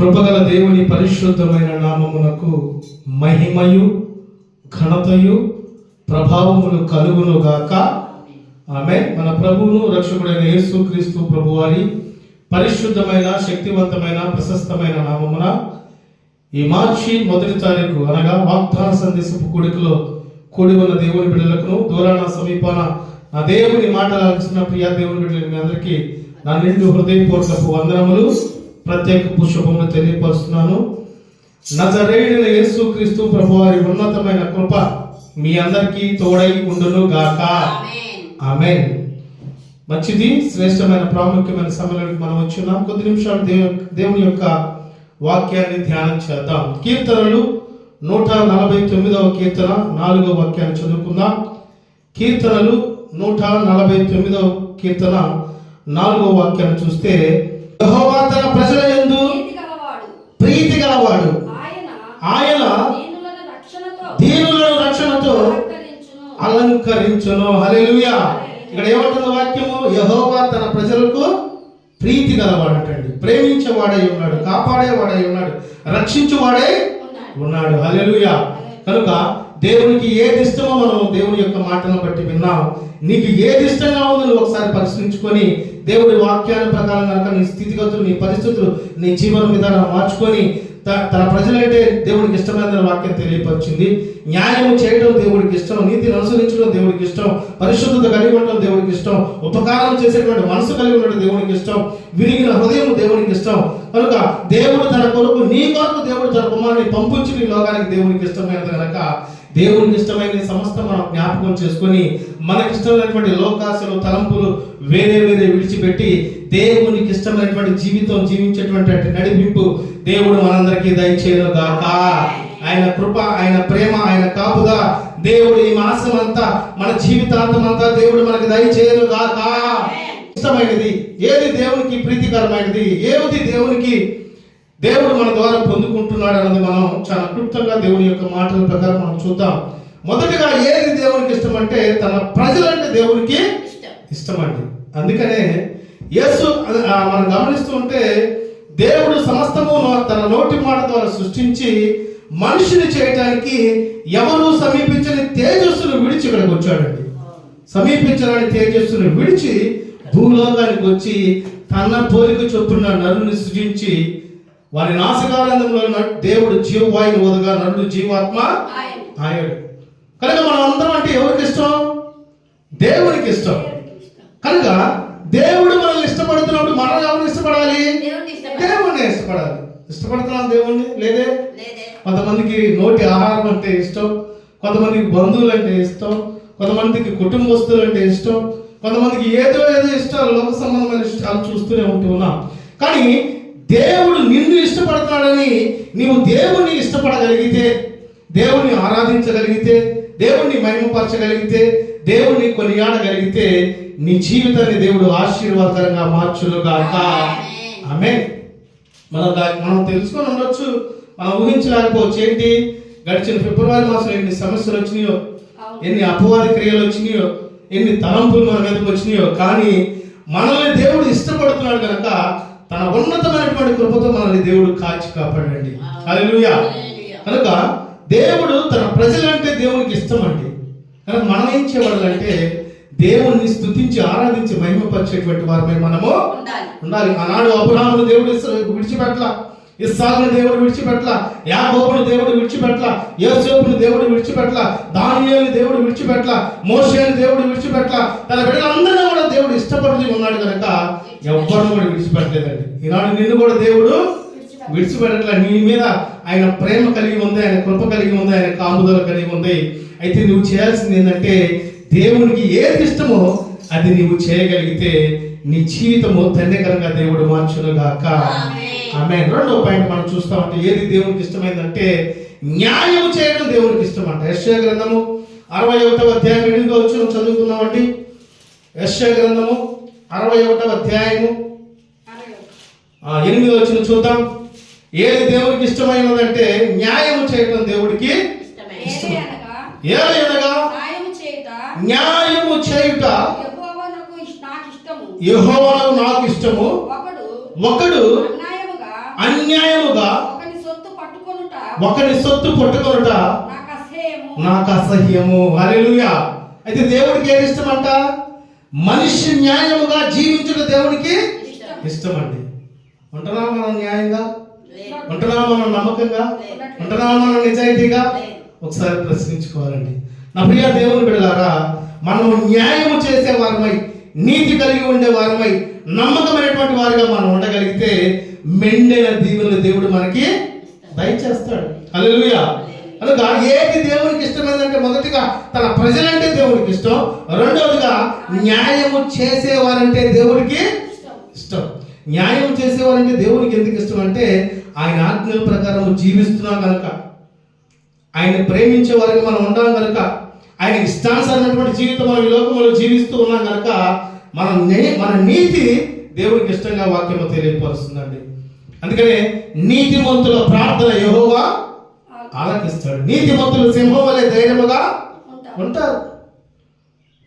కృపగల దేవుని పరిశుద్ధమైన నామమునకు మహిమయు ఘనతయు ప్రభావములు కలుగును గాక. ఆమె మన ప్రభువును రక్షకుడైన యేసు క్రీస్తు ప్రభువారి పరిశుద్ధమైన శక్తివంతమైన ప్రశస్తమైన నామమున ఈ మార్చి మొదటి తారీఖు అనగా వాగ్దాన సందేశపు కూడికలో కూడి ఉన్న దేవుని బిడ్డలకు దూరాన సమీపాన నా దేవుని మాటలు ప్రియా దేవుని బిడ్డలు మీ అందరికీ నా నిండు హృదయపూర్వకపు వందనములు. ప్రత్యేక పుష్పములు తెలియపరుస్తున్నాను. నజరేయుడైన యేసు క్రీస్తు ప్రభువారి ఉన్నతమైన కృప మీ అందరికీ తోడై ఉండును గాక. ఆమెన్. మంచిది శ్రేష్టమైన ప్రాముఖ్యమైన సమయానికి మనం వచ్చున్నాం కొద్ది నిమిషాలు దేవు దేవుని యొక్క వాక్యాన్ని ధ్యానం చేద్దాం. కీర్తనలు నూట నలభై తొమ్మిదవ కీర్తన నాలుగవ వాక్యాన్ని చదువుకుందాం. కీర్తనలు నూట నలభై తొమ్మిదవ కీర్తన నాలుగవ వాక్యాన్ని చూస్తే యెహోవా తన ప్రజల యందు గలవాడు ప్రీతి గలవాడు ఆయన దీనులను రక్షణతో అలంకరించును. హల్లెలూయా. ఇక్కడ ఏమంటుంది వాక్యము? యెహోవా తన ప్రజలకు ప్రీతి గలవాడటండి ప్రేమించేవాడై ఉన్నాడు కాపాడేవాడై ఉన్నాడు రక్షించువాడై ఉన్నాడు. ఉన్నాడు. హల్లెలూయా. కనుక దేవునికి ఏది ఇష్టమో మనం దేవుని యొక్క మాటను బట్టి విన్నాం. నీకు ఏది ఇష్టంగా ఉందో నువ్వు ఒకసారి పరిశీలించుకొని దేవుడి వాక్యాల ప్రకారం కనుక నీ స్థితిగతులు నీ పరిస్థితులు నీ జీవన విధానం మార్చుకొని తన ప్రజలైతే దేవుడికి ఇష్టమైన వాక్యం తెలియపరిచింది. న్యాయం చేయడం దేవుడికి ఇష్టం నీతిని అనుసరించడం దేవుడికి ఇష్టం పరిశుద్ధత కలిగి ఉండడం దేవుడికి ఇష్టం ఉపకారం చేసేటువంటి మనసు కలిగి ఉండడం దేవుడికి ఇష్టం విరిగిన హృదయం దేవునికి ఇష్టం. కనుక దేవుడు తన కొరకు నీ కొరకు దేవుడు తన కుమారుని పంపించి నీ లోకానికి దేవునికి ఇష్టమైనది కనుక దేవునికి ఇష్టమైన సమస్త మనం జ్ఞాపకం చేసుకొని మనకి ఇష్టమైనటువంటి లోకాశలు తలంపులు వేరే వేరే విడిచిపెట్టి దేవునికి ఇష్టమైనటువంటి జీవితం జీవించేటువంటి నడిపింపు దేవుడు మనందరికీ దయచేయను గాక. ఆయన కృప ఆయన ప్రేమ ఆయన కాపుద దేవుడు ఈ మాసం అంతా మన జీవితాంతం అంతా దేవుడు మనకి దయచేయను గాక. ఇష్టమైనది ఏది దేవునికి ప్రీతికరమైనది ఏది దేవునికి దేవుడు మన ద్వారా పొందుకుంటున్నాడు అన్నది మనం చాలా క్లుప్తంగా దేవుని యొక్క మాటల ప్రకారం మనం చూద్దాం. మొదటిగా ఏది దేవునికి ఇష్టం అంటే తన ప్రజలంటే దేవునికి ఇష్టం. అండి. అందుకనే యేసు మనం గమనిస్తూ ఉంటే దేవుడు సమస్తము తన నోటి మాట ద్వారా సృష్టించి మనిషిని చేయటానికి ఎవరు సమీపించని తేజస్సును విడిచి ఇక్కడికి వచ్చాడండి. సమీపించడానికి తేజస్సును విడిచి భూలోకానికి వచ్చి తన పోలిక చొప్పున నరుని సృజించి వారి నాశకానందంలో దేవుడు జీవవాయుని వదగా నరుడు జీవాత్మ ఆయడు. కనుక మనం అందరం అంటే ఎవరికి ఇష్టం? దేవునికి ఇష్టం. దేవుడికి ఇష్టం. కనుక దేవుడు మనల్ని ఇష్టపడుతున్నప్పుడు మనం ఎవరిని ఇష్టపడాలి? దేవుడిని ఇష్టపడాలి. ఇష్టపడుతున్నాం దేవుణ్ణి? లేదే? లేదే. కొంతమందికి నోటి ఆహారం అంటే ఇష్టం. కొంతమందికి బంధువులు అంటే ఇష్టం. కొంతమందికి కుటుంబస్తులు అంటే ఇష్టం. కొంతమందికి ఏదో ఏదో ఇష్టాలు లోక సంబంధమైన ఇష్టాలు చూస్తూనే ఉంటూ ఉన్నాం. కానీ దేవుడు నిన్ను ఇష్టపడుతున్నాడని నీవు దేవుణ్ణి ఇష్టపడగలిగితే దేవుణ్ణి ఆరాధించగలిగితే దేవుణ్ణి మహిమపరచగలిగితే దేవుణ్ణి కొనియాడగలిగితే నీ జీవితాన్ని దేవుడు ఆశీర్వాదకరంగా మార్చునుగాక. ఆమె మనం మనం తెలుసుకొని ఉండొచ్చు. మనం ఊహించలేకపోవచ్చు ఏంటి? గడిచిన ఫిబ్రవరి మాసం ఎన్ని సమస్యలు వచ్చినాయో. ఎన్ని అపవాది క్రియలు వచ్చినాయో ఎన్ని తలంపులు మన మీదకి వచ్చినాయో కానీ మనల్ని దేవుడు ఇష్టపడుతున్నాడు కనుక తన ఉన్నతమైనటువంటి కృపతో మనల్ని దేవుడు కాచి కాపాడండి. హల్లెలూయా. కనుక దేవుడు తన ప్రజలంటే దేవునికి ఇష్టం అండి కనుక మనం ఏం చేయవాలంటే దేవుణ్ణి స్తుతించి ఆరాధించి మహిమపరిచేటువంటి వారమే మనము ఉండాలి. ఉండాలి. ఆనాడు అబ్రహామును దేవుడు విడిచిపెట్టల ఇస్సాకును దేవుడు విడిచిపెట్ల యాకోబును దేవుడు విడిచిపెట్ల యోసేపుని దేవుడు విడిచిపెట్ల దానియేలు దేవుడు విడిచిపెట్ల మోషేని దేవుడు విడిచిపెట్ల తన బిడ్డలందరినీ కూడా దేవుడు ఇష్టపడుతూ ఉన్నాడు కనుక ఎవ్వరిని కూడా విడిచిపెట్టలేదండి. ఈనాడు నిన్ను కూడా దేవుడు విడిచిపెట్టట్ల. నీ మీద ఆయన ప్రేమ కలిగి ఉంది ఆయన కృప కలిగి ఉంది ఆయన కాపుదల కలిగి ఉంది. అయితే నువ్వు చేయాల్సింది ఏంటంటే దేవునికి ఏది ఇష్టమో అది నీవు చేయగలిగితే నీ జీవితము ధన్యకరంగా దేవుడు మార్చునుగాక. ఆమె రెండో పాయింట్ మనం చూస్తామంటే ఏది దేవునికి ఇష్టమైందంటే న్యాయం చేయడం దేవునికి ఇష్టం అంట యశ్య గ్రంథము అరవై ఒకటవ అధ్యాయం. ఎనిమిదో వచ్చిన చదువుకుందామండి. యశ్య గ్రంథము అరవై ఒకటవ అధ్యాయము. ఎనిమిది వచ్చిన చూద్దాం. ఏది దేవునికి ఇష్టమైనదంటే న్యాయం చేయడం దేవుడికి ఏదైనగా న్యాయము చేయుట? న్యాయము చేయుట. యెహోవానకు ఇష్- నాకు ఇష్టము యెహోవాకు నాకు ఇష్టము. ఒకడు ఒకడు అన్యాయముగా ఒకరి సొత్తు పట్టుకొనుట నాకు అసహ్యము హల్లెలూయా. అయితే దేవుడికి ఏది ఇష్టమంట? మనిషి న్యాయముగా జీవించుట దేవుడికి ఇష్టం. ఇష్టం అండి ఉంటున్నాం మనం న్యాయంగా. ఉంటున్నాం మనం నమ్మకంగా? ఉంటున్నాం మనం నిజాయితీగా? ఒకసారి ప్రశ్నించుకోవాలండి. నా ప్రియ దేవుని బిడ్డలారా మనము న్యాయము చేసే వారమై నీతి కలిగి ఉండే వారమై నమ్మకమైనటువంటి వారిగా మనం ఉండగలిగితే మెండైన దీవెనలు దేవుడు మనకి దయచేస్తాడు. హల్లెలూయా. కనుక ఏది దేవునికి ఇష్టమైందంటే మొదటిగా తన ప్రజలంటే దేవుడికి ఇష్టం. రెండవదిగా న్యాయము చేసేవారంటే దేవుడికి ఇష్టం. న్యాయం చేసేవారంటే దేవునికి ఎందుకు ఇష్టం అంటే ఆయన ఆజ్ఞల ప్రకారం జీవిస్తున్నాం కనుక ఆయన ప్రేమించే వారికి మనం ఉండాలి కనుక ఆయన ఇష్టానుసారమైనటువంటి జీవితం మనం ఈ లోకంలో జీవిస్తూ ఉన్నాం కనుక మన మన నీతి దేవునికి ఇష్టంగా వాక్యము తెలియపరుస్తుందండి. అందుకనే నీతిమంతుల ప్రార్థన యెహోవా ఆలకిస్తాడు. నీతిమంతులు సింహం వలె ధైర్యముగా ఉంటా. ఉంటారు.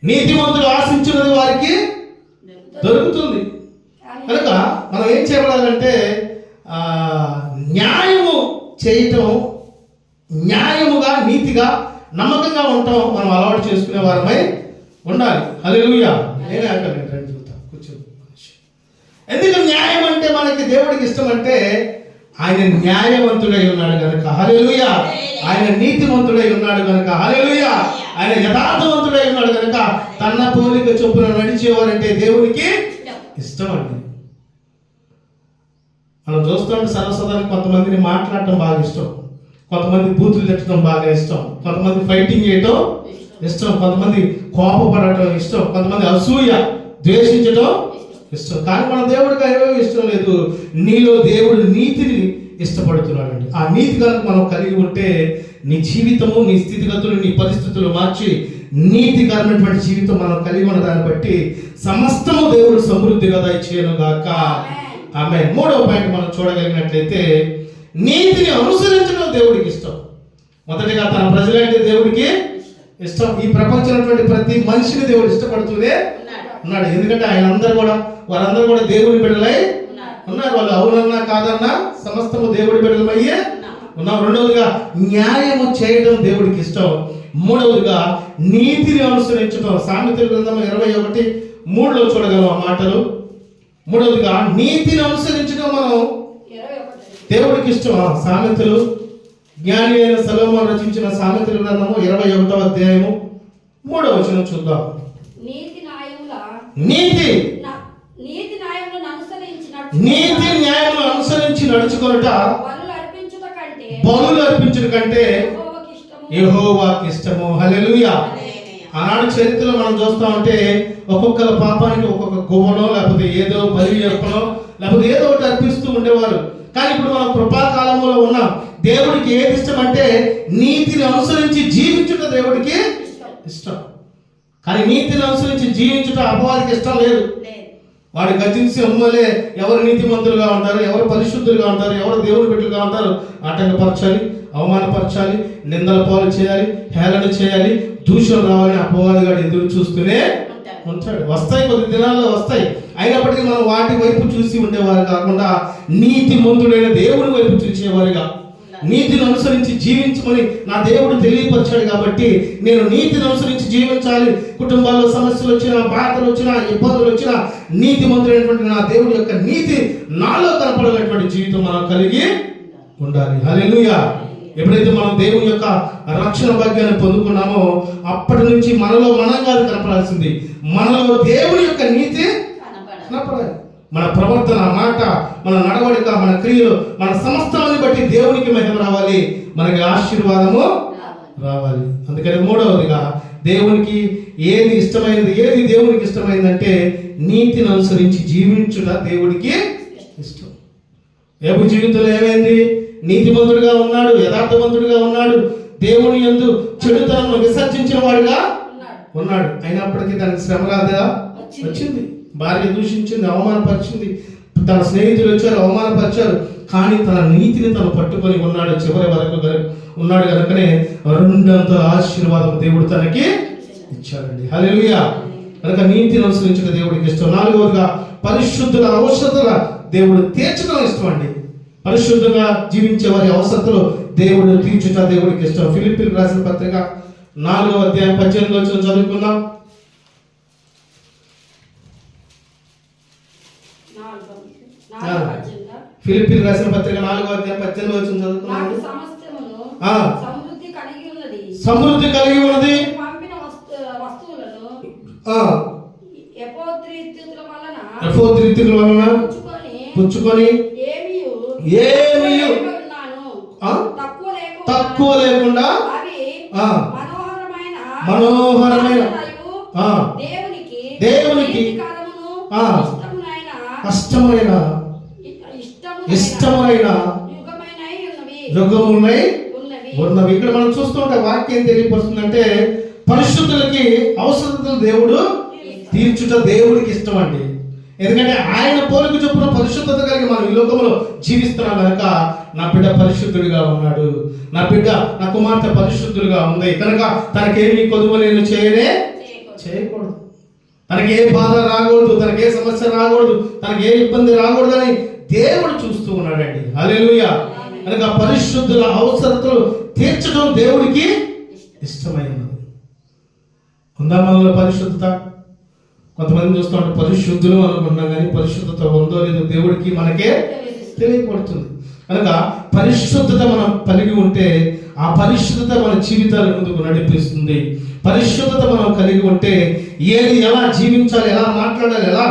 నీతిమంతులు ఆశించినది వారికి దొరుకుతుంది. కానీ కనుక మనం ఏం చేయబడాలంటే ఆ, న్యాయము చేయటం న్యాయముగా నీతిగా నమ్మకంగా ఉండటం మనం అలవాటు చేసుకునే వారమై ఉండాలి. హల్లెలూయా. నేనే అంటాను నేను రండి చూద్దాం కూర్చో ఎందుకు న్యాయం అంటే మనకి దేవుడికి ఇష్టం అంటే ఆయన న్యాయవంతుడై ఉన్నాడు కనుక హలెలుయ ఆయన నీతివంతుడై ఉన్నాడు కనుక హలెలుయ ఆయన యథార్థవంతుడై ఉన్నాడు కనుక తన పోలిక చొప్పున నడిచేవారంటే దేవునికి ఇష్టం అండి. మనం చూస్తుంటే సర్వసాధారణ కొంతమందిని మాట్లాడటం బాగా ఇష్టం. కొంతమంది బూతులు తిట్టడం బాగా ఇష్టం. కొంతమంది ఫైటింగ్ చేయటం ఇష్టం. కొంతమంది కోపపడటం ఇష్టం. కొంతమంది అసూయ ద్వేషించడం ఇష్టం. కానీ మన దేవుడికి ఏమీ ఇష్టం లేదు. నీలో దేవుడు నీతిని ఇష్టపడుతున్నాడండి. ఆ నీతి కనుక మనం కలిగి ఉంటే నీ జీవితము నీ స్థితిగతులు నీ పరిస్థితులు మార్చి నీతికరమైనటువంటి జీవితం మనం కలిగి ఉన్న దాన్ని బట్టి సమస్తము దేవుడు సమృద్ధిగా దయచేయను గాక. ఆమె మూడవ పాయింట్ మనం చూడగలిగినట్లయితే నీతిని అనుసరించడం దేవుడికి ఇష్టం. మొదటిగా తన ప్రజలంటే దేవుడికి ఇష్టం. ఈ ప్రపంచంలో ప్రతి మనిషిని దేవుడు ఇష్టపడుతూనే ఉన్నాడు. ఎందుకంటే ఆయన అందరూ కూడా వారందరూ కూడా దేవుడి బిడ్డలై ఉన్నారు. వాళ్ళు అవునన్నా కాదన్నా సమస్తము దేవుడి బిడ్డలమయ్యే ఉన్నాం. రెండవదిగా న్యాయము చేయడం దేవుడికి ఇష్టం. మూడవదిగా నీతిని అనుసరించడం. సామెతల గ్రంథం ఇరవై ఒకటి మూడులో చూడగలం ఆ మాటలు. మూడవదిగా నీతిని అనుసరించడం మనం దేవుడికి ఇష్టం. సామెతలు జ్ఞాని అయిన సలోమోను రచించిన సామెతల గ్రంథము ఇరవై ఒకటవ అధ్యాయము మూడవ వచనం చూద్దాం. నీతి. నీతి న్యాయములను అనుసరించినట్టు నీతి న్యాయములు అనుసరించి నడుచుకొనుట బలులు అర్పించుట కంటే బలులు అర్పించుట కంటే యెహోవాకి ఇష్టము. యెహోవాకి ఇష్టము. హల్లెలూయా. ఆనాడు చరిత్రలో మనం చూస్తా ఉంటే ఒక్కొక్కల పాపానికి ఒక్కొక్క గువ్వనో లేకపోతే ఏదో బలి చెప్పనో లేకపోతే ఏదో ఒకటి అర్పిస్తూ ఉండేవారు. కానీ ఇప్పుడు మనం కృపాకాలంలో ఉన్నాం. దేవుడికి ఏది ఇష్టం అంటే నీతిని అనుసరించి జీవించుట దేవుడికి ఇష్టం. కానీ నీతిని అనుసరించి జీవించుట అపవాదికి ఇష్టం లేదు. వాడు గతించి అమ్మలే ఎవరు నీతిమంతులుగా ఉంటారు ఎవరు పరిశుద్ధులుగా ఉంటారు ఎవరు దేవుని బిడ్డలుగా ఉంటారు ఆటంకపరచాలి అవమానపరచాలి నిందల పాలు చేయాలి హేళన చేయాలి దూషణ రావాలని అపవాదిగాడు ఎదురు చూస్తూనే ఉంటాడు. వస్తాయి కొద్ది దినాల్లో వస్తాయి. అయినప్పటికీ మనం వాటి వైపు చూసి ఉండేవారు కాకుండా నీతి మంతుడైన దేవుని వైపు చూసేవారుగా. నీతిని అనుసరించి జీవించమని నా దేవుడు తెలియపరిచాడు కాబట్టి నేను నీతిని అనుసరించి జీవించాలి. కుటుంబాల్లో సమస్యలు వచ్చినా బాధలు వచ్చినా ఇబ్బందులు వచ్చినా నీతి మంత్రుడైనటువంటి నా దేవుడి యొక్క నీతి నాలో కనపడినటువంటి జీవితం మనం కలిగి ఉండాలి. హల్లెలూయా. ఎప్పుడైతే మనం దేవుని యొక్క రక్షణ భాగ్యాన్ని పొందుకున్నామో అప్పటి నుంచి మనలో మనం కాదు కనపడాల్సింది. మనలో దేవుని యొక్క నీతి కనపడాలి. మన ప్రవర్తన మాట మన నడవడిక మన క్రియలు మన సమస్తాన్ని బట్టి దేవునికి మహిమ రావాలి. మనకి ఆశీర్వాదము రావాలి. అందుకని మూడవదిగా దేవునికి ఏది ఇష్టమైనది ఏది దేవునికి ఇష్టమైందంటే నీతిని అనుసరించి జీవించుట దేవుడికి ఇష్టం. రేపు జీవితంలో ఏమైంది? నీతిమంతుడిగా ఉన్నాడు యథార్థవంతుడిగా ఉన్నాడు. దేవుని యందు చెడుతనం విసర్జించిన వాడుగా ఉన్నాడు ఉన్నాడు. అయినప్పటికీ దానికి శ్రమ రాదా? వచ్చింది. భార్య దూషించింది అవమానపరిచింది. తన స్నేహితులు వచ్చారు అవమానపరిచారు. కానీ తన నీతిని తను పట్టుకొని ఉన్నాడు చివరి వరకు ఉన్నాడు కనుకనే రెండంత ఆశీర్వాదం దేవుడు తనకి ఇచ్చాడండి. హల్లెలూయా. కనుక నీతిని అనుసరించిన దేవుడికి ఇష్టం. నాలుగవదిగా పరిశుద్ధుల అవసరతల దేవుడు తీర్చడం ఇష్టం అండి. పరిశుద్ధంగా జీవించే వారి అవసరతలు దేవుడు తీర్చుట దేవుడికి ఇష్టం. ఫిలిపిన్ రాసిన పత్రిక నాలుగో అధ్యాయం పద్దెనిమిది వచ్చిన చదువుకుందాం నాలుగు ఫిలిపిన్ రాసిన పత్రిక నాలుగో అధ్యాయం పద్దెనిమిది వచ్చిన ఆ. సమృద్ధి కలిగి ఉన్నది వలన పుచ్చుకొని ఆ? తక్కువ లేకుండా. మనోహరమైన. దేవునికి కష్టమైన ఇష్టమైన యుగములై ఉన్నవి. ఇక్కడ మనం చూస్తుంటే వాక్యం తెలియపరుస్తుందంటే పరిశుద్ధులకి అవసరతలు దేవుడు తీర్చుట దేవుడికి ఇష్టం అండి ఎందుకంటే ఆయన పోలిక చొప్పున పరిశుద్ధత కలిగి మనం ఈ లోకంలో జీవిస్తున్నాం కనుక నా బిడ్డ పరిశుద్ధుడిగా ఉన్నాడు. నా బిడ్డ నా కుమార్తె పరిశుద్ధులుగా ఉంది. కనుక తనకేమి కొదువు నేను చేయనే చేయకూడదు. తనకి ఏ బాధ రాకూడదు తనకి ఏ సమస్య రాకూడదు తనకి ఏ ఇబ్బంది రాకూడదని దేవుడు చూస్తూ ఉన్నాడండి. హల్లెలూయా కనుక పరిశుద్ధుల అవసరతలు తీర్చడం దేవుడికి ఇష్టమైనది. ఉందా మనలో పరిశుద్ధత? కొంతమంది చూస్తూ ఉంటే పరిశుద్ధులు అనుకున్నాం కానీ పరిశుద్ధత ఉందో లేదో దేవుడికి మనకే తెలియపడుతుంది. కనుక పరిశుద్ధత మనం కలిగి ఉంటే ఆ పరిశుద్ధత మన జీవితాల ముందుకు నడిపిస్తుంది. పరిశుద్ధత మనం కలిగి ఉంటే ఏది ఎలా జీవించాలి ఎలా మాట్లాడాలి ఎలా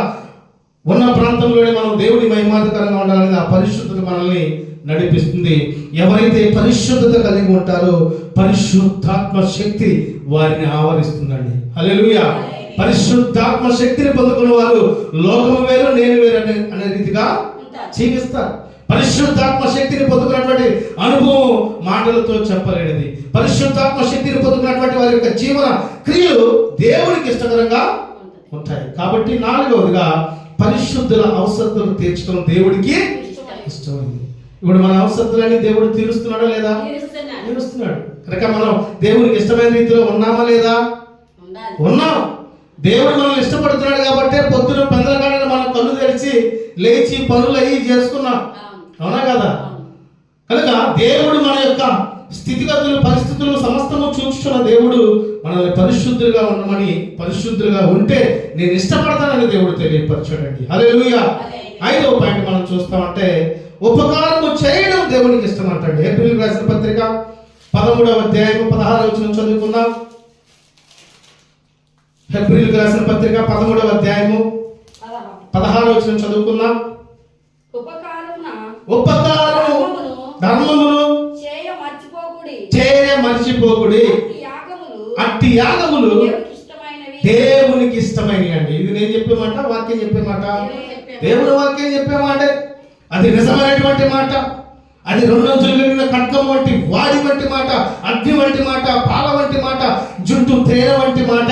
ఉన్న ప్రాంతంలోనే మనం దేవుడి మహిమాతకరంగా ఉండాలని ఆ పరిశుద్ధత మనల్ని నడిపిస్తుంది. ఎవరైతే పరిశుద్ధత కలిగి ఉంటారో పరిశుద్ధాత్మ శక్తి వారిని ఆవరిస్తుందండి. హల్లెలూయా. పరిశుద్ధాత్మ శక్తిని పొందుకున్న వారు లోకము వేరు నేను వేరు అనే అనే రీతిగా జీవిస్తారు. పరిశుద్ధాత్మ శక్తిని పొందుకున్నటువంటి అనుభవం మాటలతో చెప్పలేనిది. పరిశుద్ధాత్మ శక్తిని పొందుకున్నటువంటి వారి యొక్క జీవన క్రియలు దేవునికి ఇష్టకరంగా ఉంటాయి. కాబట్టి నాలుగవదిగా పరిశుద్ధుల అవసరతలు తీర్చడం దేవుడికి ఇష్టమైంది ఇప్పుడు మన అవసరతలన్నీ దేవుడు తీరుస్తున్నాడా లేదా? తీరుస్తున్నాడు. కనుక మనం దేవునికి ఇష్టమైన రీతిలో ఉన్నామా లేదా? ఉన్నాం. దేవుడు మనల్ని ఇష్టపడుతున్నాడు కాబట్టి పొద్దున పెందలకాడని మనం కళ్ళు తెరిచి లేచి పనులు అయ్యి చేసుకున్నాం. అవునా. కదా? కనుక దేవుడు మన యొక్క స్థితిగతులు పరిస్థితులు సమస్తము చూస్తున్న దేవుడు మనల్ని పరిశుద్ధులుగా ఉండమని పరిశుద్ధులుగా ఉంటే నేను ఇష్టపడతానని దేవుడు తెలియపరచాడండి. హల్లెలూయా. ఐదవ పాయింట్ మనం చూస్తామంటే ఉపకారము చేయడం దేవునికి ఇష్టం అంటండి. ఏప్రిల్ రాసిన పత్రిక పదమూడవ అధ్యాయం పదహారు వచ్చిన చదువుకుందాం. ఏప్రిల్ రాసిన పత్రిక పదమూడవ అధ్యాయము పదహారు. వచ్చిన చదువుకుందాం. ఉపకారమున ఉపకారము ధర్మమును మర్చిపోకుడి అట్టి యాగములు దేవునికి ఇష్టమైనవి అండి ఇది నేను చెప్పే మాట వాక్యం చెప్పే మాట. దేవుని వాక్యం చెప్పే మాట. అది నిజమైనటువంటి మాట. అది రెండంచులు కలిగిన ఖడ్గం వంటి వాడి వంటి మాట అగ్ని వంటి మాట పాల వంటి మాట జుట్టు తేనె వంటి మాట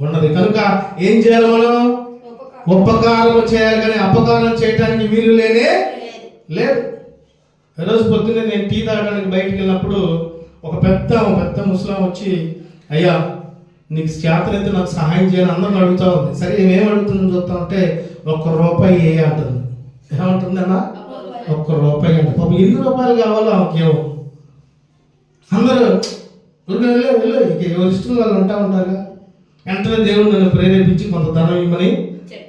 ఉన్నది. కనుక ఏం చేయాలి మనం? ఉపకారం. ఉపకారం చేయాలి కానీ అపకారం చేయడానికి వీలు లేనే లేదు. ఈరోజు పొద్దున్నే నేను టీ తాగడానికి బయటికి వెళ్ళినప్పుడు ఒక పెద్ద ఒక పెద్ద ముసలాం వచ్చి అయ్యా నీకు చేతనైతే నాకు సహాయం చేయాలని అందరూ అడుగుతా ఉంది. సరే ఏమేమి అడుగుతుందని చూస్తా ఉంటే ఒక్క రూపాయి ఏ అంటుంది. ఏమంటుంది అన్న? ఒక్క రూపాయి అంటే పాపం ఎన్ని రూపాయలు కావాలో ఆమెకేమో అందరూ ఊరికే వెళ్ళు వెళ్ళు ఇక ఎవరి ఇష్టం వాళ్ళు ఉంటా ఉంటారుగా. వెంటనే దేవుడు నన్ను ప్రేరేపించి కొంత ధనం ఇవ్వని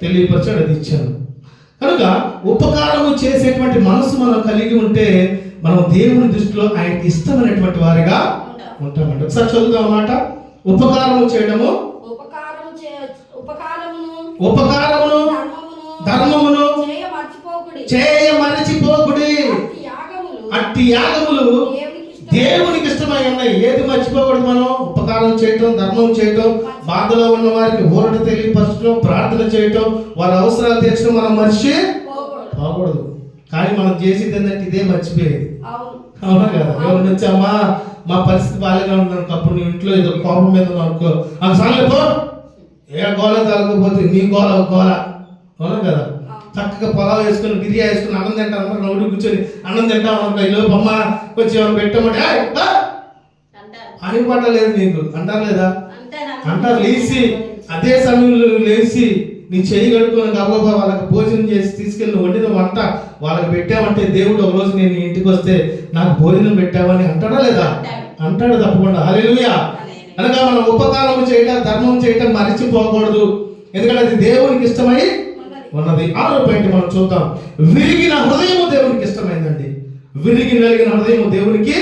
తెలియపరిచాడు అది ఇచ్చాను కనుక ఉపకారము చేసేటువంటి మనసు మనం కలిగి ఉంటే మనం దేవుని దృష్టిలో ఆయనకి ఇష్టమైనటువంటి వారిగా ఉంటామండి. ఒకసారి చదువుదాం అన్నమాట ఉపకారము చేయడము? ఉపకారమును ధర్మమును చేయ మర్చిపోకుడి. అట్టి యాగములు దేవునికి ఇష్టం దేవునికి ఇష్టమై ఉన్నాయి. ఏది మర్చిపోకూడదు మనం? ఉపకారం చేయటం ధర్మం చేయటం బాధలో ఉన్న వారికి ఊరట తెలియపరచడం ప్రార్థన చేయటం వారి అవసరాలు తీర్చడం మనం మర్చి. పోకూడదు. కానీ మనం చేసేది ఏంటంటే ఇదే మర్చిపోయేది. అవును కదా? ఎవరు నుంచి అమ్మా మా పరిస్థితి బాగానే ఉన్నాను అప్పుడు నీ ఇంట్లో ఏదో కోపం మీద అనుకో. ఆ సార్లు ఏ గోల తాగకపోతే నీ గోల గోల. అవునా కదా? చక్కగా పొలాలు వేసుకుని బిర్యా వేసుకుని అన్నం తింటాం. అందరం నవ్వుడు కూర్చొని అన్నం తింటాం అనుకో ఈ లోపు అమ్మ కొంచెం ఏమైనా పెట్టమంటే! అని పట్టలేదు నీకు. అంటారు లేదా? అంటారు లేచి అదే సమయంలో లేచి నీ చేయి కడుక్కొని గబగబా వాళ్ళకి భోజనం చేసి తీసుకెళ్ళి వండిన వంట వాళ్ళకి పెట్టావంటే దేవుడు ఒక రోజు నేను ఇంటికి వస్తే నాకు భోజనం పెట్టావని అంటాడా లేదా? అంటాడు. తప్పకుండా. హల్లెలూయా. అనగా మనం ఉపకారం చేయటం ధర్మం చేయటం మరిచిపోకూడదు. ఎందుకంటే అది దేవునికి ఇష్టమై ఉన్నది. ఆరో పాయింట్ మనం చూద్దాం. విరిగిన హృదయము దేవునికి ఇష్టమైందండి. విరిగి నలిగిన హృదయము దేవునికి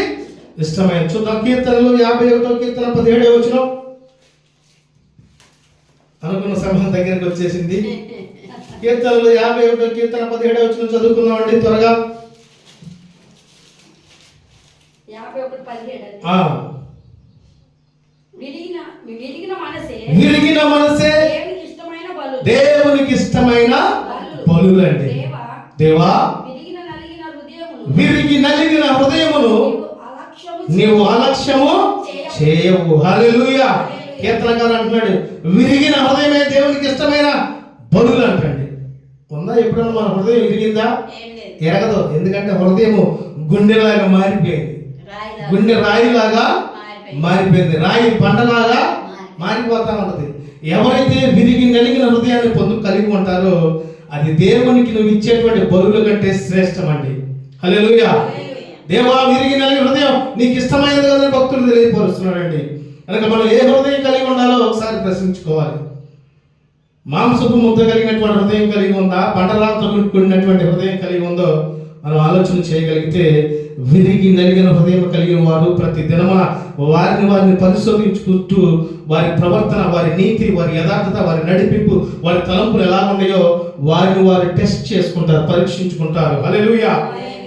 ఇష్టమైంది. చూద్దాం. కీర్తనలు యాభై ఒకటో కీర్తన పదిహేడో వచ్చిన అనుకున్న సమయం దగ్గరికి వచ్చేసింది. కీర్తనలు యాభై ఒకటో కీర్తన పదిహేడో వచ్చిన త్వరగా. పదిహేడు అండి. ఆ. విరిగిన మనసే. దేవునికి ఇష్టమైన బలు దేవా విరిగి నలిగిన హృదయమును నీవు అలక్ష్యము నీవు అలక్ష్యము చేయవు. హల్లెలూయా. కీర్తనకారు అంటున్నాడు విరిగిన హృదయమే దేవునికి ఇష్టమైన బలులు అంటండి. ఉందా ఎప్పుడైనా మన హృదయం విరిగిందా? ఎరగదు. ఎందుకంటే హృదయము గుండెలాగా మారిపోయింది. గుండె రాయిలాగా మారిపోయింది. రాయి బండలాగా మారిపోతా ఉంటది ఎవరైతే విరిగి నలిగిన హృదయాన్ని పొందు కలిగి ఉంటారో అది దేవునికి నువ్వు ఇచ్చేటువంటి బలుల కంటే శ్రేష్టం అండి హల్లెలూయా. దేవా విరిగి నలిగిన హృదయం నీకు ఇష్టమైనది కదా భక్తులు తెలియపరుస్తున్నాడండి కనుక మనం ఏ హృదయం కలిగి ఉండాలో ఒకసారి ప్రశ్నించుకోవాలి. మాంసపు ముద్ద కలిగినటువంటి హృదయం కలిగి ఉందా? బండరాలతో కూడినటువంటి హృదయం కలిగి ఉందో మనం ఆలోచన చేయగలిగితే విరిగి నలిగిన హృదయం కలిగిన వారు ప్రతి దినమున వారిని వారిని పరిశోధించుకుంటూ వారి ప్రవర్తన వారి నీతి వారి యథార్థత వారి నడిపింపు వారి తలంపులు ఎలా ఉన్నాయో వారిని వారు టెస్ట్ చేసుకుంటారు పరీక్షించుకుంటారు. హల్లెలూయా!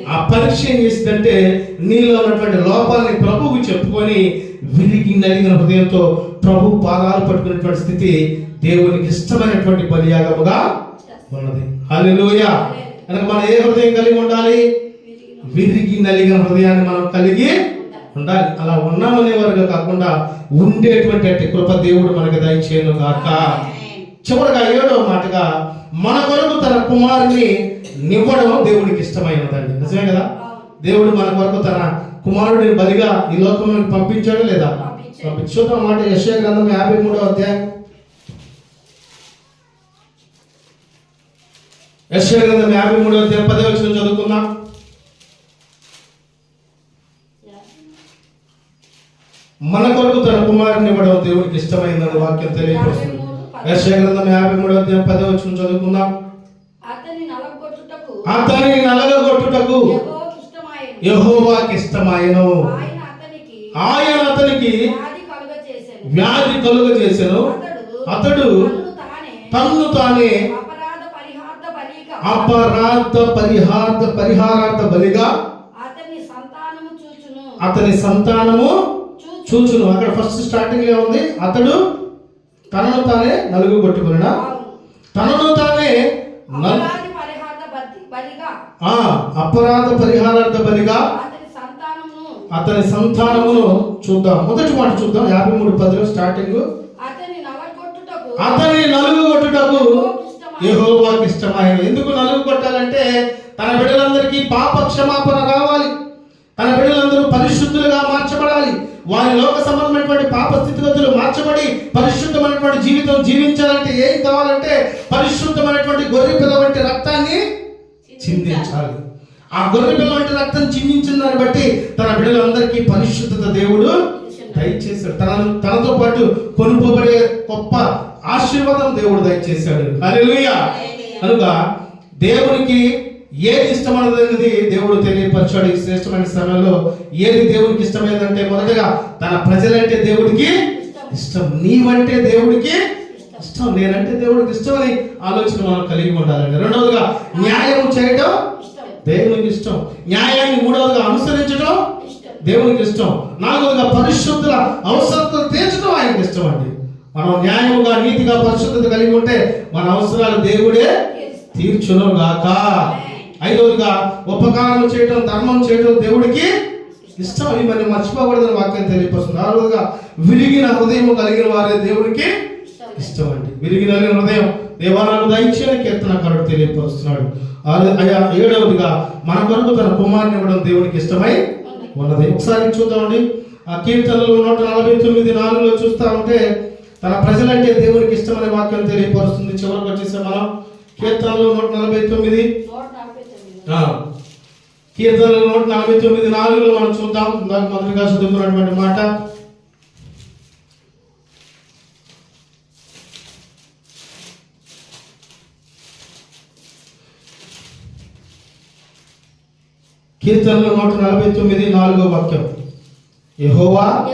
ఆ పరీక్ష ఏం చేసిందంటే నీలో ఉన్నటువంటి లోపాలని ప్రభువుకు చెప్పుకొని విరిగి నలిగిన హృదయంతో ప్రభు పాదాలు పట్టుకునేటువంటి స్థితి దేవునికి ఇష్టమైనటువంటి బలియాగముగా ఉన్నది. హల్లెలూయా. కనుక మనం ఏ హృదయం కలిగి ఉండాలి? విరిగి నలిగిన హృదయాన్ని మనం కలిగి ఉండాలి. అలా ఉన్నామనే వరకు కాకుండా ఉండేటువంటి కృప దేవుడు మనకి దయచేయను కాక చివరగా ఏడవ మాటగా మన కొరకు తన కుమారుని నివ్వడం దేవుడికి ఇష్టమైనదండి. నిజమే కదా? దేవుడు మన కొరకు తన కుమారుడిని బలిగా ఈ లోకంలోకి పంపించాడు లేదా? చూద్దాం మాట యశ్యా గ్రంథం యాభై మూడో అధ్యాయం. యశ్యా గ్రంథం యాభై మూడో అధ్యాయం పదే వచ్చిన చదువుకుందాం. మన కొరకు తన కుమారుని ఇవ్వడం దేవుడికి ఇష్టమైందని వాక్యం తెలియజేస్తుంది యశ్యా గ్రంథం యాభై మూడో అధ్యాయం పదే వచ్చిన చదువుకుందాం. అతన్ని నలగొట్టుటకు అతని నలగగొట్టుటకు యెహోవాకు ఇష్టమాయెను. ఆయన అతనికి వ్యాధి కలుగ చేసెను. అతడు తన్ను తానే అపరాధ పరిహార్థ పరిహారార్థ బలిగా అతని సంతానము చూచును. అక్కడ ఫస్ట్ స్టార్టింగ్లో ఉంది అతడు తనను తానే నలుగు కొట్టుకున్నా? తనను తానే నల్- అపరాధ పరిహార్థ బలి- బలిగా ఆ అపరాధ పరిహారార్థ బలిగా అతని సంతానమును. అతని సంతానమును చూద్దాం. మొదటి మాట చూద్దాం. యాభై మూడు పదిలో స్టార్టింగ్. అతని నలుగు కొట్టుటకు యెహోవాకి ఇష్టమైన ఎందుకు నలుగు కొట్టాలంటే తన బిడ్డలందరికీ పాప క్షమాపణ కావాలి. తన బిడ్డలందరూ పరిశుద్ధులుగా మార్చబడాలి. వారి లోక సంబంధమైనటువంటి పాప స్థితిగతులు మార్చబడి పరిశుద్ధమైనటువంటి జీవితం జీవించాలంటే ఏం కావాలంటే పరిశుద్ధమైనటువంటి గొర్రె పిల్ల వంటి రక్తాన్ని చిందించాలి. ఆ గొర్రె పిల్ల వంటి రక్తం చిందించిన దాన్ని బట్టి తన బిడ్డలందరికీ పరిశుద్ధత దేవుడు దయచేశాడు. తన తనతో పాటు కొనుకోబడే గొప్ప ఆశీర్వాదం దేవుడు దయచేశాడు. హల్లెలూయా. కనుక దేవునికి ఏది ఇష్టమైనది దేవుడు తెలియపరిచాడు ఈ శ్రేష్టమైన సమయంలో. ఏది దేవుడికి ఇష్టమైనదంటే మొదటగా తన ప్రజలంటే దేవుడికి ఇష్టం. నీవంటే దేవుడికి ఇష్టం నేనంటే దేవుడికి ఇష్టమని ఆలోచన మనం కలిగి ఉండాలండి. రెండవదిగా న్యాయం చేయడం ఇష్టం. దేవునికి ఇష్టం. న్యాయాన్ని మూడవదిగా అనుసరించడం ఇష్టం. దేవునికి ఇష్టం. నాలుగవదిగా పరిశుద్ధుల అవసరతలు తీర్చడం ఆయనకి ఇష్టం అండి మనం న్యాయముగా నీతిగా పరిశుద్ధత కలిగి ఉంటే మన అవసరాలు దేవుడే తీర్చును గాక ఐదవదిగా ఉపకారం చేయటం ధర్మం చేయటం దేవుడికి ఇష్టం. ఇవి మరి మర్చిపోకూడదని వాక్యం తెలియపరుస్తుంది. ఆరోగా విరిగిన హృదయం కలిగిన వారే దేవుడికి ఇష్టం అండి. విరిగిన హృదయం దేవాలను దయచేయని కీర్తనకారుడు తెలియపరుస్తున్నాడు. అయ్యా ఏడవదిగా మన కొరకు తన కుమారుని ఇవ్వడం దేవునికి ఇష్టమై ఉన్నది. ఒకసారి చూద్దామండి ఆ కీర్తనలు నూట నలభై తొమ్మిది నాలుగులో చూస్తా ఉంటే తన ప్రజలంటే దేవునికి ఇష్టమనే వాక్యం తెలియపరుస్తుంది. చివరికి వచ్చేసే మనం. కీర్తనలు నూట నలభై తొమ్మిది. నూట కీర్తనలు నూట నలభై తొమ్మిది నాలుగులో మనం చూద్దాం. మొదటిగా చదువుకున్నటువంటి మాట కీర్తనలు నూట నలభై తొమ్మిది నాలుగో వాక్యం. యహోవా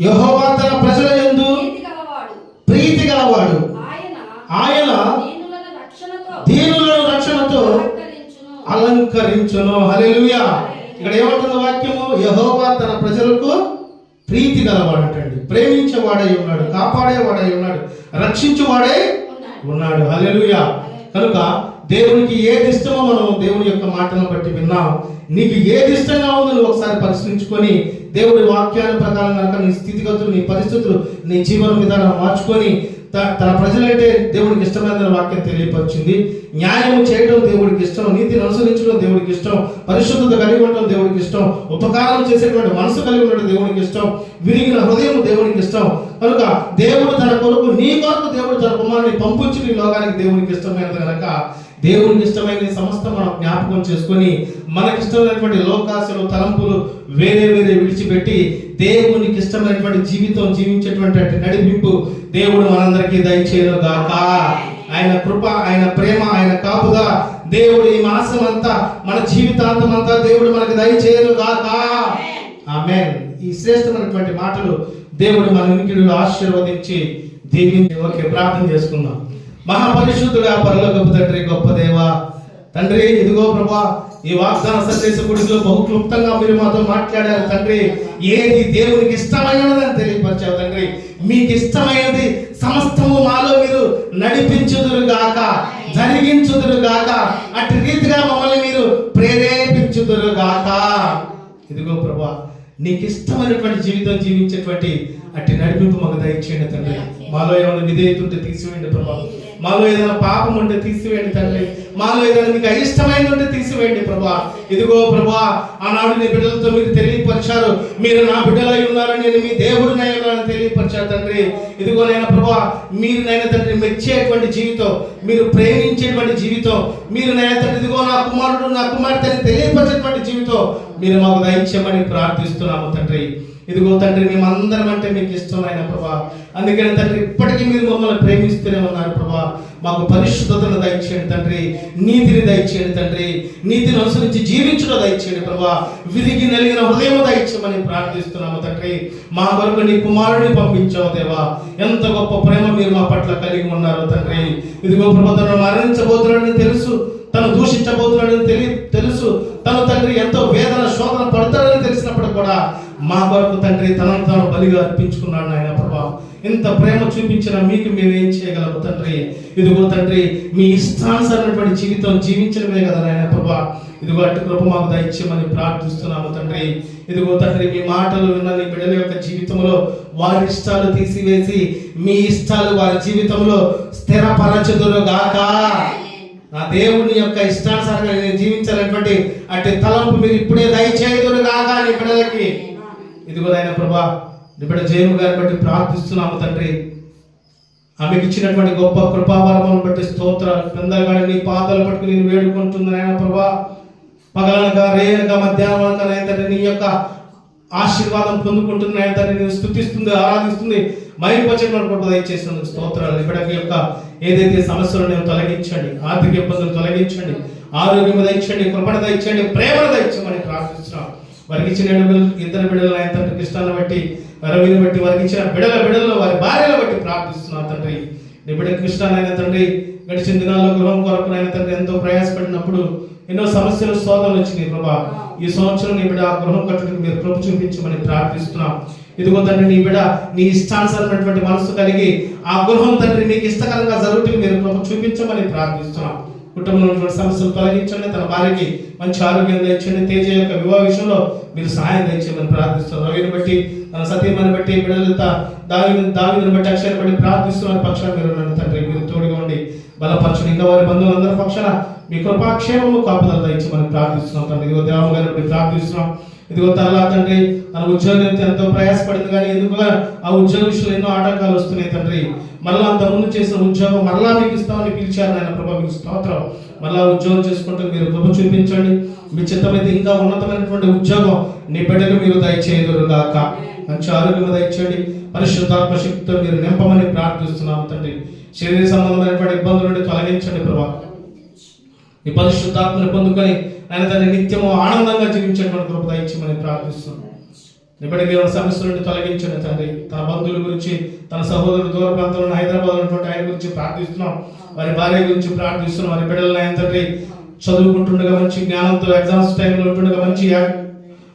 యెహోవా తన ప్రజల గలవాడు. ప్రీతి గలవాడు. ఆయన దీనులను రక్షణతో అలంకరించును. హల్లెలూయా. ఇక్కడ ఏమంటుంది వాక్యము? యహోవా తన ప్రజలకు ప్రీతి గలవాడటండి ప్రేమించేవాడై ఉన్నాడు కాపాడేవాడై ఉన్నాడు రక్షించువాడై ఉన్నాడు. హల్లెలూయా. కనుక దేవునికి ఏది ఇష్టమో మనం దేవుని యొక్క మాటలను బట్టి విన్నాం. నీకు ఏది ఇష్టంగా ఉందో నువ్వు ఒకసారి పరిశీలించుకొని దేవుడి వాక్యాల ప్రకారం కనుక నీ స్థితిగతులు నీ పరిస్థితులు నీ జీవన విధానం మార్చుకొని తన ప్రజలంటే దేవుడికి ఇష్టమైన వాక్యం తెలియపరిచింది. న్యాయం చేయడం దేవుడికి ఇష్టం నీతిని అనుసరించడం దేవుడికి ఇష్టం పరిశుద్ధత కలిగి ఉండడం దేవుడికి ఇష్టం ఉపకారం చేసేటువంటి మనసు కలిగి ఉండడం దేవుడికి ఇష్టం విరిగిన హృదయం దేవుడికి ఇష్టం. కనుక దేవుడు తన కొరకు నీ కొరకు దేవుడు తన కుమారుని పంపించి నీ లోకానికి దేవునికి ఇష్టమైనది కనుక దేవునికి ఇష్టమైన సమస్త మనం జ్ఞాపకం చేసుకొని మనకిష్టమైనటువంటి లోకాశలు తలంపులు వేరే వేరే విడిచిపెట్టి దేవునికి ఇష్టమైనటువంటి జీవితం జీవించేటువంటి నడిపింపు దేవుడు మనందరికీ దయచేయను గాక. ఆయన కృప ఆయన ప్రేమ ఆయన కాపుగా దేవుడు ఈ మాసం అంతా మన జీవితాంతం అంతా దేవుడు మనకి దయచేయను గాక. ఆమె ఈ శ్రేష్టమైనటువంటి మాటలు దేవుడు మన ఇంటిని ఆశీర్వదించి దీవించి ఓకే ప్రార్థన చేసుకుందాం. మహాపరిశుద్ధుడా పరలోకపు తండ్రి గొప్ప దేవ. తండ్రి ఇదిగో ప్రభా ఈ వాగ్దాన సందేశ గుడిలో బహు క్లుప్తంగా మీరు మాతో మాట్లాడారు తండ్రి. ఏది దేవునికి ఇష్టమైనదని తెలియపరిచావు తండ్రి. మీకు ఇష్టమైనది సమస్తము మాలో మీరు నడిపించుదురు గాక జరిగించుదురు గాక అటు రీతిగా మమ్మల్ని మీరు ప్రేరేపించుదురు గాక ఇదిగో ప్రభా నీకు ఇష్టమైనటువంటి జీవితం జీవించేటువంటి అట్టి నడిపింపు మాకు దయచేయండి తండ్రి. మాలో ఏమైనా విధేయత ఉంటే తీసివేయండి ప్రభావం మాలో ఏదైనా పాపం ఉంటే తీసివేయండి తండ్రి మాలో ఏదైనా మీకు అయిష్టమైనది ఉంటే తీసివేయండి ప్రభా. ఇదిగో ప్రభా ఆనాడు నీ బిడ్డలతో మీరు తెలియపరిచారు. మీరు నా బిడ్డలై ఉన్నారని నేను మీ దేవుడినై ఉన్నారని తెలియపరిచారు తండ్రి. ఇదిగో నైనా ప్రభా మీరు నైనా తండ్రి మెచ్చేటువంటి జీవితం మీరు ప్రేమించేటువంటి జీవితం మీరు నైనా తండ్రి ఇదిగో నా కుమారుడు నా కుమార్తె అని తెలియపరిచేటువంటి జీవితం మీరు మాకు దయచేయమని ప్రార్థిస్తున్నాము తండ్రి. ఇదిగో తండ్రి మేమందరం అంటే మీకు అయిన ప్రభా. అందుకని తండ్రి ఇప్పటికీ మీరు మమ్మల్ని ప్రేమిస్తూనే ఉన్నారు ప్రభా. మాకు పరిశుద్ధతను దయచేయండి తండ్రి నీతిని దయచేయండి తండ్రి నీతిని అనుసరించి జీవించడం దయచేయండి ప్రభా. విరిగి నలిగిన హృదయం దయచేయమని ప్రార్థిస్తున్నాము తండ్రి. మా కొరకు నీ కుమారుని పంపించావు దేవా. ఎంత గొప్ప ప్రేమ మీరు మా పట్ల కలిగి ఉన్నారు తండ్రి. ఇదిగో ప్రభా తను మరణించబోతున్నాడని తెలుసు తను దూషించబోతున్నాడని తెలి తెలుసు. తన తండ్రి ఎంతో వేదన శోధన పడతాడని తెలిసినప్పుడు కూడా మా కొరకు తండ్రి తనను తాను బలిగా అర్పించుకున్నాడు ఆయన ప్రభా. ఇంత ప్రేమ చూపించిన మీకు మేమేం చేయగలము తండ్రి? ఇదిగో తండ్రి మీ ఇష్టానుసరైనటువంటి జీవితం జీవించడమే కదా నాయన ప్రభా. ఇదిగో అటు కృప మాకు దయచేయమని ప్రార్థిస్తున్నాము తండ్రి. ఇదిగో తండ్రి మీ మాటలు విన్న నీ బిడ్డల యొక్క జీవితంలో వారి ఇష్టాలు తీసివేసి మీ ఇష్టాలు వారి జీవితంలో స్థిరపరచదురుగాక. గాక నా దేవుని యొక్క ఇష్టానుసారంగా నేను జీవించాలన్నటువంటి అట్టి తలంపు మీరు ఇప్పుడే దయచేయుదురు గాక నీ బిడ్డలకి ఇదిగో ప్రభా నీ బిడ్డ జయము గారిని బట్టి ప్రార్థిస్తున్నాము తండ్రి. ఆమెకి ఇచ్చినటువంటి గొప్ప కృపావరమును బట్టి స్తోత్రాలు. పెందలుగానే నీ పాదాలు పట్టుకుని నేను వేడుకుంటుంది ఆయన ప్రభా. పగలనగా రేయనగా మధ్యాహ్నం తండ్రి నీ యొక్క ఆశీర్వాదం పొందుకుంటున్నాయని తండ్రి. నేను స్థుతిస్తుంది ఆరాధిస్తుంది. మైపచ్చటువంటి కృప దయచేసినందుకు స్తోత్రాలు. ఇప్పటికి యొక్క ఏదైతే సమస్యలు నేను తొలగించండి. ఆర్థిక ఇబ్బందులు తొలగించండి. ఆరోగ్యం దయచండి కృపణ దయచండి ప్రేమను దయచమని ప్రార్థిస్తున్నాం. వారికి ఇచ్చిన బిడ్డలు ఇద్దరు బిడ్డలు ఆయన తండ్రి కృష్ణాన్ని బట్టి రవిని బట్టి వారికి ఇచ్చిన బిడ్డల బిడ్డలను వారి భార్యను బట్టి ప్రార్థిస్తున్నాం తండ్రి. నీ బిడ్డ కృష్ణాన్ని తండ్రి గడిచిన దినాల్లో గృహం కొరకు నాయన తండ్రి ఎంతో ప్రయాసపడినప్పుడు ఎన్నో సమస్యలు శోధనలు వచ్చినాయి ప్రభా. ఈ సంవత్సరం నీ బిడ్డ ఆ గృహం కట్టడానికి మీరు కృప చూపించమని ప్రార్థిస్తున్నాం. ఇదిగో తండ్రి నీ బిడ నీ ఇష్టానుసరమైనటువంటి మనసు కలిగి ఆ గృహం తండ్రి నీకు ఇష్టకరంగా జరుగుతుంది. మీరు కృప చూపించమని ప్రార్థిస్తున్నాం. కుటుంబంలో సమస్యలు తొలగించండి. తన భార్యకి మంచి ఆరోగ్యం తెచ్చండి తేజ యొక్క వివాహ విషయంలో మీరు సహాయం దయచేయమని ప్రార్థిస్తున్నారు రవిని బట్టి తన సత్యమని బట్టి బిడ్డలు దావి దావిని బట్టి అక్షరం బట్టి ప్రార్థిస్తున్న. పక్షాన మీరు నన్ను తండ్రి. మీరు తోడుగా ఉండి బలపరచండి. ఇంకా వారి బంధువులందరి పక్షాన మీ కృపాక్షేమము కాపుదల దయచేయమని ప్రార్థిస్తున్నాం. తండ్రి ఇదిగో దేవం గారిని బట్టి ప్రార్థిస్తున్నాం. ఇదిగో తరలా తండ్రి తన ఉద్యోగం ఎంతో ప్రయాసపడింది కానీ ఎందుకుగా ఆ ఉద్యోగ విషయంలో ఎన్నో ఆటంకాలు వస్తున్నాయి తండ్రి. మరలా అంతకుముందు చేసిన ఉద్యోగం మరలా మీకు ఇస్తామని పిలిచారు ఆయన ప్రభా మీకు స్తోత్రం. మరలా ఉద్యోగం చేసుకుంటూ మీరు కృప చూపించండి. మీ చిత్తమైతే ఇంకా ఉన్నతమైనటువంటి ఉద్యోగం నీ బిడ్డకు మీరు దయచేయదురు గాక మంచి ఆరోగ్యం దయచేయండి. పరిశుద్ధాత్మ శక్తితో మీరు నింపమని ప్రార్థిస్తున్నాం తండ్రి. శరీర సంబంధమైనటువంటి ఇబ్బందుల నుండి తొలగించండి ప్రభా. ఈ పరిశుద్ధాత్మని పొందుకొని ఆయన తన నిత్యము ఆనందంగా జీవించేటువంటి కృప దయచేయమని ప్రార్థిస్తున్నాం. ఇప్పటికీ ఉన్న సమస్యల నుండి తొలగించండి తండ్రి. తన బంధువుల గురించి తన సహోదరుడు దూర ప్రాంతంలో హైదరాబాద్ ఉన్నటువంటి ఆయన గురించి ప్రార్థిస్తున్నాం. వారి భార్య గురించి ప్రార్థిస్తున్నాం. వారి బిడ్డలను ఆయన తండ్రి చదువుకుంటుండగా మంచి జ్ఞానంతో ఎగ్జామ్స్ టైంలో ఉంటుండగా మంచి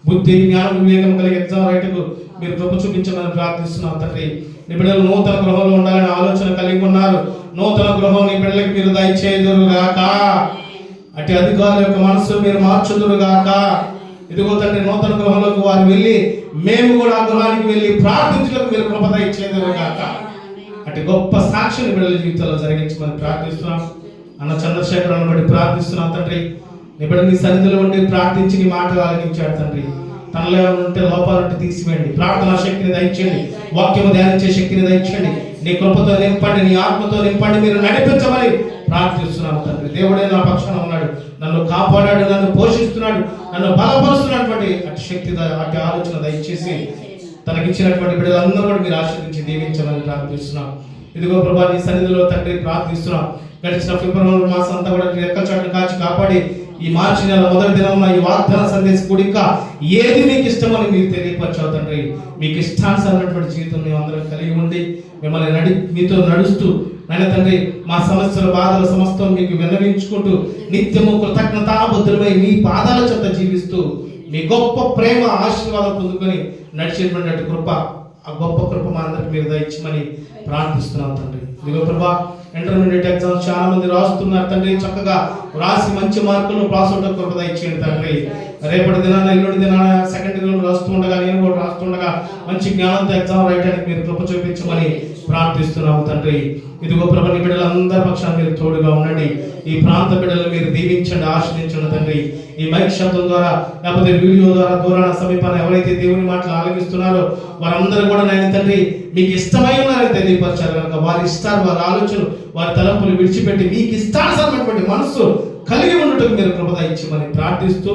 బుద్ధి జ్ఞానం వివేకం కలిగి ఎగ్జామ్ రైతుకు మీరు కృప చూపించమని ప్రార్థిస్తున్నాం తండ్రి. నీ బిడ్డలు నూతన గృహంలో ఉండాలని ఆలోచన కలిగి ఉన్నారు. నూతన గృహం నీ బిడ్డలకి మీరు దయచేదురుగాక అటు అధికారుల యొక్క మనస్సు మీరు మార్చుదురుగాక. ఇదిగో తండ్రి నూతన గృహంలోకి వారు వెళ్ళి మేము కూడా ఆ గృహానికి వెళ్ళి ప్రార్థించడానికి మీరు కృప ఇచ్చేదిగాక అటు గొప్ప సాక్షిని బిడ్డల జీవితంలో జరిగించమని ప్రార్థిస్తున్నాం. అన్న చంద్రశేఖరాన్ని బట్టి ప్రార్థిస్తున్నాం తండ్రి. నీ నీ సన్నిధిలో ఉండి ప్రార్థించి నీ మాటలు ఆలకించాడు తండ్రి. తనలో ఉంటే లోపాలుంటే తీసివేయండి. ప్రార్థనా శక్తిని దయచేయండి వాక్యము ధ్యానించే శక్తిని దయచేయండి నీ కృపతో నింపండి నీ ఆత్మతో నింపండి. మీరు నడిపించమని ప్రార్థిస్తున్నాను తండ్రి. దేవుడే నా పక్షాన ఉన్నాడు. నన్ను కాపాడాడు నన్ను పోషిస్తున్నాడు నన్ను బలపరుస్తున్నటువంటి అటు శక్తి అటు ఆలోచన దయచేసి తనకిచ్చినటువంటి బిడ్డలందరూ కూడా మీరు ఆశ్రదించి దీవించమని ప్రార్థిస్తున్నాం. ఇదిగో ప్రభా నీ సన్నిధిలో తండ్రి ప్రార్థిస్తున్నాం. గడిచిన ఫిబ్రవరి మాసం అంతా కూడా నీ కాచి కాపాడి ఈ మార్చి నెల మొదటి దినం ఈ వాగ్దాన సందేశ కూడిక ఏది మీకు ఇష్టమని మీరు తెలియపరచావు తండ్రి. మీకు ఇష్టానుసరైనటువంటి జీవితం మేము అందరం కలిగి ఉండి మిమ్మల్ని నడి మీతో నడుస్తూ నాయన తండ్రి మా సమస్యల బాధల సమస్తం మీకు విన్నవించుకుంటూ నిత్యము కృతజ్ఞతాబద్ధులమై మీ పాదాల చెంత జీవిస్తూ మీ గొప్ప ప్రేమ ఆశీర్వాదం పొందుకొని నడిచేటువంటి కృప ఆ గొప్ప కృప మా అందరికి మీరు దయచమని ప్రార్థిస్తున్నాం తండ్రి. ఇదిగో ప్రభా ఇంటర్మీడియట్ ఎగ్జామ్స్ చాలా మంది రాస్తున్నారు తండ్రి. చక్కగా రాసి మంచి మార్కులు పాస్ అవుట్ కృప దయచేయండి తండ్రి. రేపటి దినాన ఎల్లుండి దినాన సెకండ్ ఇయర్ రాస్తుండగా నేను కూడా రాస్తుండగా మంచి జ్ఞానంతో ఎగ్జామ్ రాయడానికి మీరు కృప చూపించమని ప్రార్థిస్తున్నాము తండ్రి. ఇదిగో ప్రభు నీ బిడ్డలందరి పక్షాన మీరు తోడుగా ఉండండి. ఈ ప్రాంత బిడ్డలు మీరు దీవించండి ఆశ్రయించండి తండ్రి. ఈ మైక్ శబ్దం ద్వారా లేకపోతే వీడియో ద్వారా దూరాన సమీపాన్ని ఎవరైతే దేవుని మాటలు ఆలకిస్తున్నారో వారందరూ కూడా నేను తండ్రి మీకు ఇష్టమైనారని తెలియపరచారు తెలియపరిచారు కనుక వారి ఇష్టాలు వారి ఆలోచనలు వారి తలంపులు విడిచిపెట్టి మీకు ఇష్టానుసరమైనటువంటి మనస్సు కలిగి ఉండటం మీరు కృపద ఇచ్చిమని ప్రార్థిస్తూ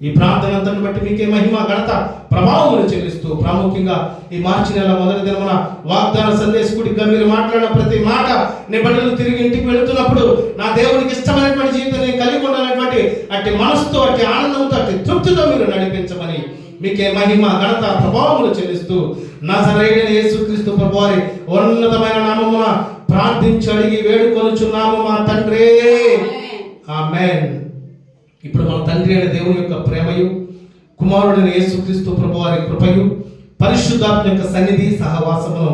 ఈ ప్రార్థనంతని బట్టి మీకే మహిమ ఘనత ప్రభావములు చెల్లిస్తూ ప్రాముఖ్యంగా ఈ మార్చి నెల మొదటి దినమున వాగ్దాన సందేశకుడిగా మీరు మాట్లాడిన ప్రతి మాట నిబంధనలు తిరిగి ఇంటికి వెళుతున్నప్పుడు నా దేవునికి ఇష్టమైనటువంటి జీవితం నేను కలిగి ఉండాలన్నటువంటి అట్టి మనసుతో అట్టి ఆనందంతో అట్టి తృప్తితో మీరు నడిపించమని మీకే మహిమ ఘనత ప్రభావములు చెల్లిస్తూ నా సరైన యేసుక్రీస్తు ప్రభువారి ఉన్నతమైన నామమున ప్రార్థించి అడిగి వేడుకొనుచున్నాము మా తండ్రి. ఆమెన్. ఇప్పుడు మన తండ్రి అయిన దేవుని యొక్క ప్రేమయు కుమారుడైన యేసుక్రీస్తు ప్రభు వారి కృపయు పరిశుద్ధాత్మ యొక్క సన్నిధి సహవాసమును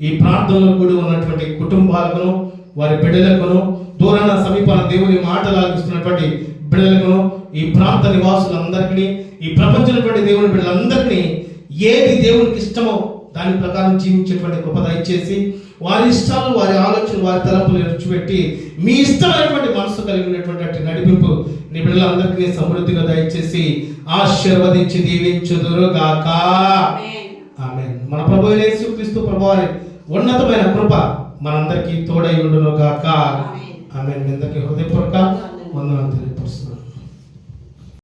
ఈ ప్రాంతంలో కూడి ఉన్నటువంటి కుటుంబాలకును వారి బిడ్డలకును దూరాన సమీపాన దేవుని మాటలు ఆలపిస్తున్నటువంటి బిడ్డలకును ఈ ప్రాంత నివాసులందరికీ ఈ ప్రపంచంలోటువంటి దేవుని బిడ్డలందరినీ ఏది దేవునికి ఇష్టమో దాని ప్రకారం జీవించేటువంటి కృప దయచేసి వారి ఇష్టాలు వారి ఆలోచనలు వారి తలపులు విడిచిపెట్టి మీ ఇష్టమైనటువంటి మనసు కలిగి ఉన్నటువంటి అట్టి నడిపింపు నీ బిడ్డలందరికీ సమృద్ధిగా దయచేసి ఆశీర్వదించి దీవించుదురు గాక ఆమె మన ప్రభు ప్రభు వారి ఉన్నతమైన కృప మనందరికీ తోడై ఉండును గాక ఆమె మీ అందరికీ హృదయపూర్వక వందనాలు తెలియపరుస్తున్నాను.